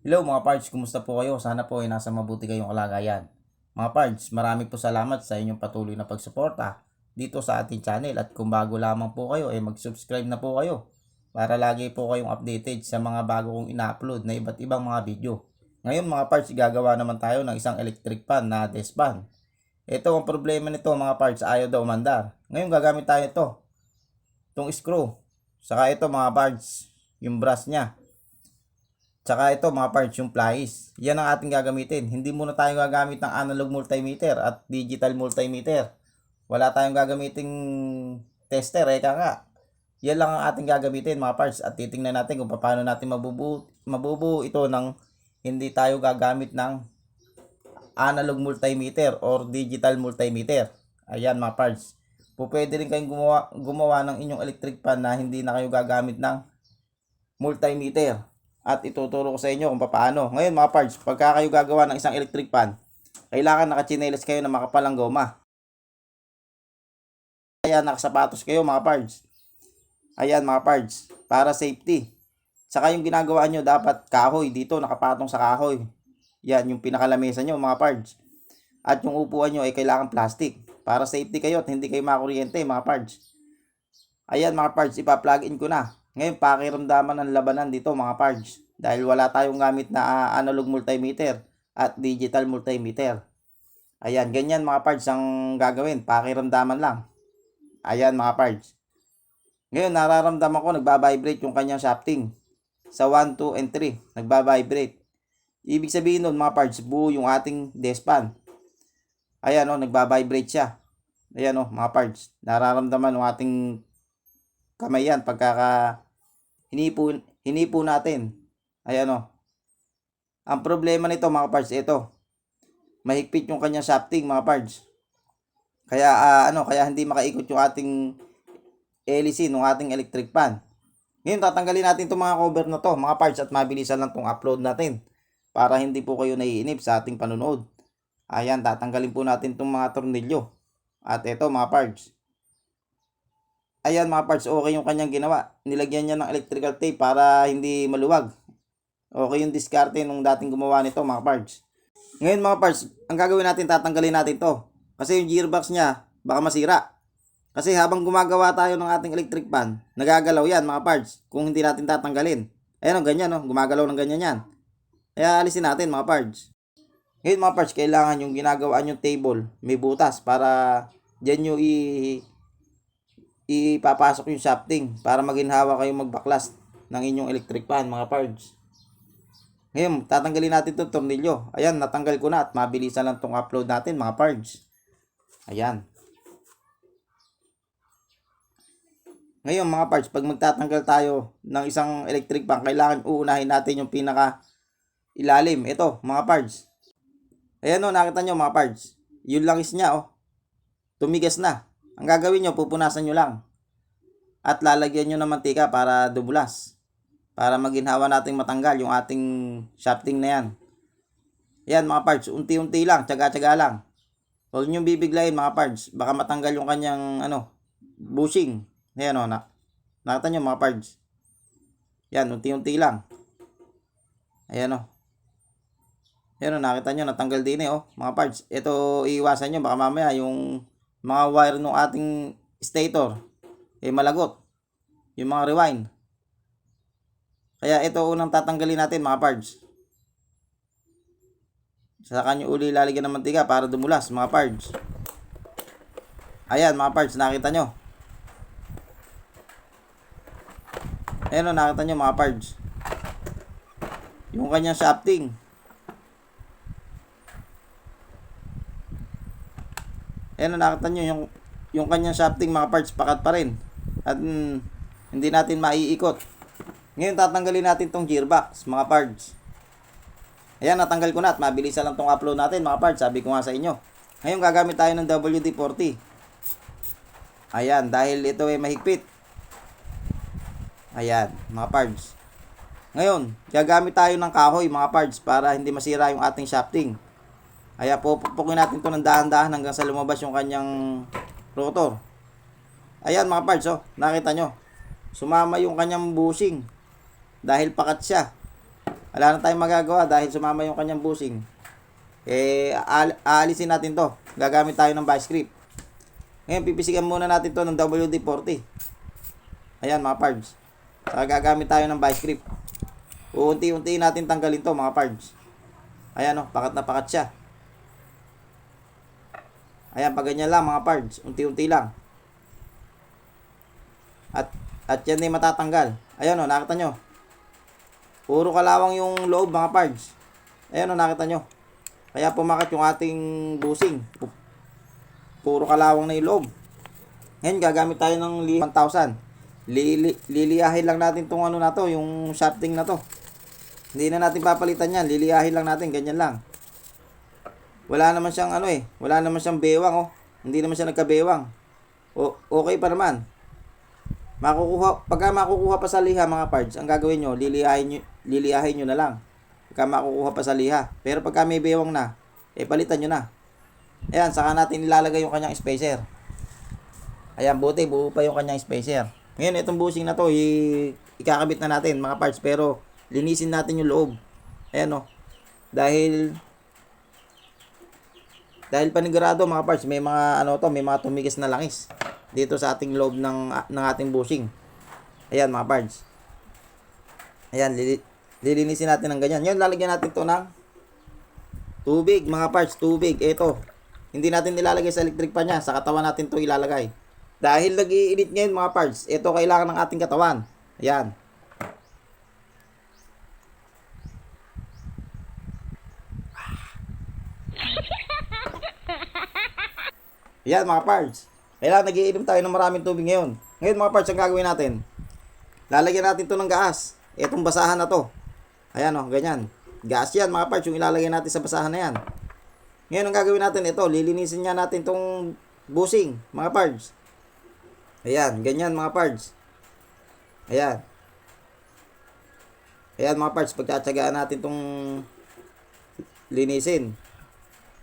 Hello mga parts, kumusta po kayo? Sana po ay nasa mabuti kayong kalagayan. Mga parts, marami po salamat sa inyong patuloy na pagsuporta dito sa ating channel at kung bago lamang po kayo ay mag-subscribe na po kayo para lagi po kayong updated sa mga bago kong ina-upload na iba't ibang mga video. Ngayon mga parts, gagawa naman tayo ng isang electric fan na desk fan. Ito ang problema nito mga parts, ayaw daw umandar. Ngayon gagamit tayo ito. Itong screw. Saka ito mga parts, yung brass niya. Tsaka ito mga parts yung plies. Yan ang ating gagamitin. Hindi muna tayo gagamit ng analog multimeter at digital multimeter. Wala tayong gagamiting tester eh nga. Yan lang ang ating gagamitin mga parts at titingnan natin kung paano natin mabubuo, mabubuo ito ng hindi tayo gagamit ng analog multimeter or digital multimeter. Ayan mga parts. Po rin kayong gumawa, gumawa ng inyong electric fan na hindi na kayo gagamit ng multimeter at ituturo ko sa inyo kung paano. Ngayon mga parts, pagka kayo gagawa ng isang electric fan, kailangan nakachinelas kayo na makapalang goma. Kaya nakasapatos kayo mga parts. Ayan mga parts, para safety. Saka yung ginagawa nyo, dapat kahoy dito, nakapatong sa kahoy. Yan, yung pinakalamesa nyo mga parts. At yung upuan nyo ay kailangan plastic. Para safety kayo at hindi kayo makuryente mga parts. Ayan mga parts, ipa-plug in ko na. Ngayon, pakiramdaman ng labanan dito mga parts. Dahil wala tayong gamit na ah, analog multimeter at digital multimeter. Ayan, ganyan mga parts ang gagawin. Pakiramdaman lang. Ayan mga parts. Ngayon, nararamdaman ko nagbabibrate yung kanyang shafting. Sa 1, 2, and 3, nagbabibrate. Ibig sabihin nun mga parts, buo yung ating despan. Ayan o, nagbabibrate siya. Ayan o, mga parts. Nararamdaman ng ating kamay yan pagkaka hinipo, hinipo natin. Ayan o. Ang problema nito mga parts, ito. Mahigpit yung kanyang shafting mga parts. Kaya ah, ano, kaya hindi makaikot yung ating hélice ng ating electric fan. Ngayon, tatanggalin natin itong mga cover na to, mga parts, at mabilisan lang itong upload natin para hindi po kayo naiinip sa ating panunood. Ayan, tatanggalin po natin itong mga tornilyo. At ito, mga parts. Ayan, mga parts, okay yung kanyang ginawa. Nilagyan niya ng electrical tape para hindi maluwag. Okay yung diskarte nung dating gumawa nito, mga parts. Ngayon, mga parts, ang gagawin natin, tatanggalin natin to. Kasi yung gearbox niya, baka masira. Kasi habang gumagawa tayo ng ating electric fan, nagagalaw yan mga parts kung hindi natin tatanggalin. Ayan o, ganyan o, gumagalaw ng ganyan yan. Kaya alisin natin mga parts. Ngayon mga parts, kailangan yung ginagawa yung table, may butas para dyan nyo i ipapasok yung shafting para maginhawa kayong magbaklas ng inyong electric fan mga parts. Ngayon, tatanggalin natin itong tornilyo. Ayan, natanggal ko na at mabilisan lang itong upload natin mga parts. Ayan. Ngayon mga parts, pag magtatanggal tayo ng isang electric fan, kailangan uunahin natin yung pinaka ilalim. Ito, mga parts. Ayan o, nakita nyo mga parts. Yung langis niya oh. Tumigas na. Ang gagawin nyo, pupunasan nyo lang. At lalagyan nyo ng mantika para dumulas. Para maginhawa nating matanggal yung ating shafting na yan. Ayan mga parts, unti-unti lang, tsaga-tsaga lang. Huwag nyo bibiglayin mga parts. Baka matanggal yung kanyang ano, bushing. Ayan o, na, nakita nyo mga parts. Yan, unti-unti lang. Ayan o. Ayan o, nakita nyo, natanggal din eh, oh, mga parts. Ito, iiwasan nyo, baka mamaya yung mga wire ng ating stator, eh malagot. Yung mga rewind. Kaya ito unang tatanggalin natin, mga parts. Saka nyo uli lalagyan ng mantika para dumulas, mga parts. Ayan, mga parts, nakita nyo. Ayan o, nakita nyo mga parts. Yung kanyang shafting. Ayan o, nakita nyo yung, yung kanyang shafting mga parts, pakat pa rin. At mm, hindi natin maiikot. Ngayon, tatanggalin natin tong gearbox, mga parts. Ayan, natanggal ko na at mabilisan lang tong upload natin, mga parts. Sabi ko nga sa inyo. Ngayon, gagamit tayo ng WD-40. Ayan, dahil ito ay mahigpit. Ayan, mga parts. Ngayon, gagamit tayo ng kahoy, mga parts, para hindi masira yung ating shafting. Kaya pupukpukin natin to ng dahan-dahan hanggang sa lumabas yung kanyang rotor. Ayan mga parts, oh, nakita nyo. Sumama yung kanyang bushing. Dahil pakat siya. Wala na tayong magagawa dahil sumama yung kanyang busing. Eh, aal- aalisin natin to. Gagamit tayo ng vice grip. Ngayon, pipisigan muna natin to ng WD-40. Ayan, mga pards. Saka gagamit tayo ng vice grip. Uunti-unti natin tanggalin to, mga pards. Ayan, oh, pakat na pakat siya. Ayan, pag ganyan lang, mga pards. Unti-unti lang. At, at yan ay matatanggal. Ayan, oh, nakita nyo. Puro kalawang yung loob, mga pards. Ayan, oh, nakita nyo. Kaya pumakat yung ating busing. Pu- Puro kalawang na yung loob. Ngayon, gagamit tayo ng li- 1,000. Lili, liliyahin lang natin tong ano na to, yung shafting na to. Hindi na natin papalitan yan. Liliyahin lang natin, ganyan lang. Wala naman siyang ano eh. Wala naman siyang bewang oh. Hindi naman siya nagkabewang. O, okay pa naman. Makukuha, pagka makukuha pa sa liha mga parts, ang gagawin nyo, liliyahin nyo, liliyahin nyo na lang. Pagka makukuha pa sa liha. Pero pagka may bewang na, eh palitan nyo na. Ayan, saka natin ilalagay yung kanyang spacer. Ayan, buti, buo pa yung kanyang spacer. Ngayon, itong bushing na to, i- ikakabit na natin mga parts, pero linisin natin yung loob. Ayan o. Dahil, dahil panigurado mga parts, may mga ano to, may mga tumigis na langis dito sa ating loob ng, ng ating bushing. Ayan mga parts. Ayan, lili, lilinisin natin ng ganyan. Ngayon, lalagyan natin to ng tubig, mga parts, tubig. Ito, hindi natin nilalagay sa electric pan niya. Sa katawan natin to ilalagay. Dahil nag-iinit ngayon mga parts, ito kailangan ng ating katawan. Ayan. Ayan mga parts. Kailangan nagiinom tayo ng maraming tubig ngayon. Ngayon mga parts, ang gagawin natin? Lalagyan natin to ng gas. Itong basahan na to. Ayan o, ganyan. Gas yan mga parts, yung ilalagay natin sa basahan na yan. Ngayon ang gagawin natin ito, lilinisin niya natin tong busing, mga parts. Ayan, ganyan mga parts. Ayan. Ayan mga parts, pagtsatsagaan natin tong linisin.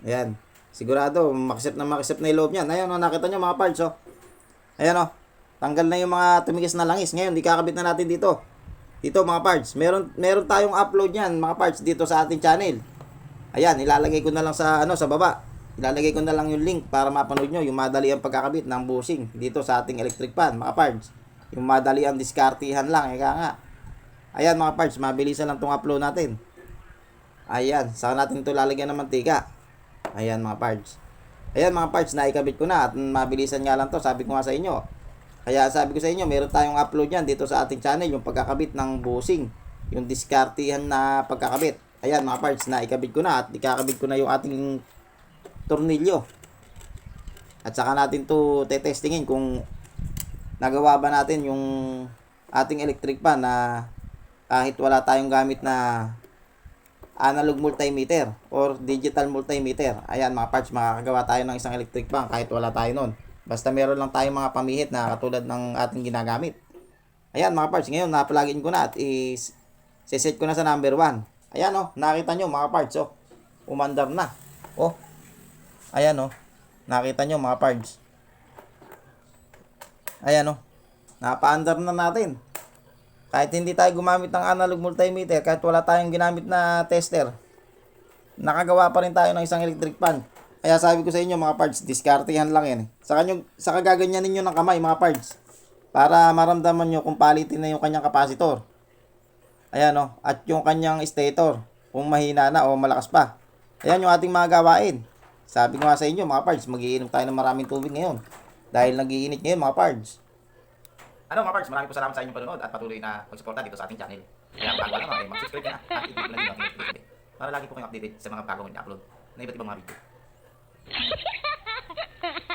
Ayan. Sigurado, makisip na makisip na yung loob niyan. Ayan o, nakita nyo mga parts o. Ayan o. Tanggal na yung mga tumigis na langis. Ngayon, di kakabit na natin dito. Dito mga parts. Meron, meron tayong upload yan mga parts dito sa ating channel. Ayan, ilalagay ko na lang sa ano sa baba. Ilalagay ko na lang yung link para mapanood nyo yung madali ang pagkakabit ng bushing dito sa ating electric pan, mga parts. Yung madali ang diskartihan lang, eka nga. Ayan mga parts, mabilisan lang tong upload natin. Ayan, saka natin ito lalagyan ng mantika. Ayan mga parts. Ayan mga parts, naikabit ko na at mabilisan nga lang to, sabi ko nga sa inyo. Kaya sabi ko sa inyo, meron tayong upload yan dito sa ating channel, yung pagkakabit ng bushing. Yung diskartihan na pagkakabit. Ayan mga parts, naikabit ko na at ikakabit ko na yung ating tornilyo. At saka natin to tetestingin kung nagawa ba natin yung ating electric pan na kahit wala tayong gamit na analog multimeter or digital multimeter. Ayan mga parts, makakagawa tayo ng isang electric pan kahit wala tayo nun. Basta meron lang tayong mga pamihit na katulad ng ating ginagamit. Ayan mga parts, ngayon napalagin ko na at is set ko na sa number 1. Ayan oh, nakita nyo mga parts oh. Umandar na. Oh. Ayan oh. Nakita nyo mga parts. Ayan oh. Napa-under na natin. Kahit hindi tayo gumamit ng analog multimeter, kahit wala tayong ginamit na tester, nakagawa pa rin tayo ng isang electric pan. Kaya sabi ko sa inyo mga parts, diskartehan lang yan. eh. Sa kanyo, sa kagaganyan ninyo ng kamay mga parts. Para maramdaman nyo kung palitin na yung kanyang kapasitor. Ayan o. At yung kanyang stator. Kung mahina na o malakas pa. Ayan yung ating mga gawain. Sabi ko nga sa inyo mga parts, magiinom tayo ng maraming tubig ngayon. Dahil nagiinit ngayon mga parts. Ano mga parts, maraming po salamat sa inyong panonood at patuloy na pagsuporta dito sa ating channel. Kaya kung bago lang, ay mag-subscribe na at i-click na din ang notification para lagi po kayong updated sa mga bagong upload na iba't ibang mga video.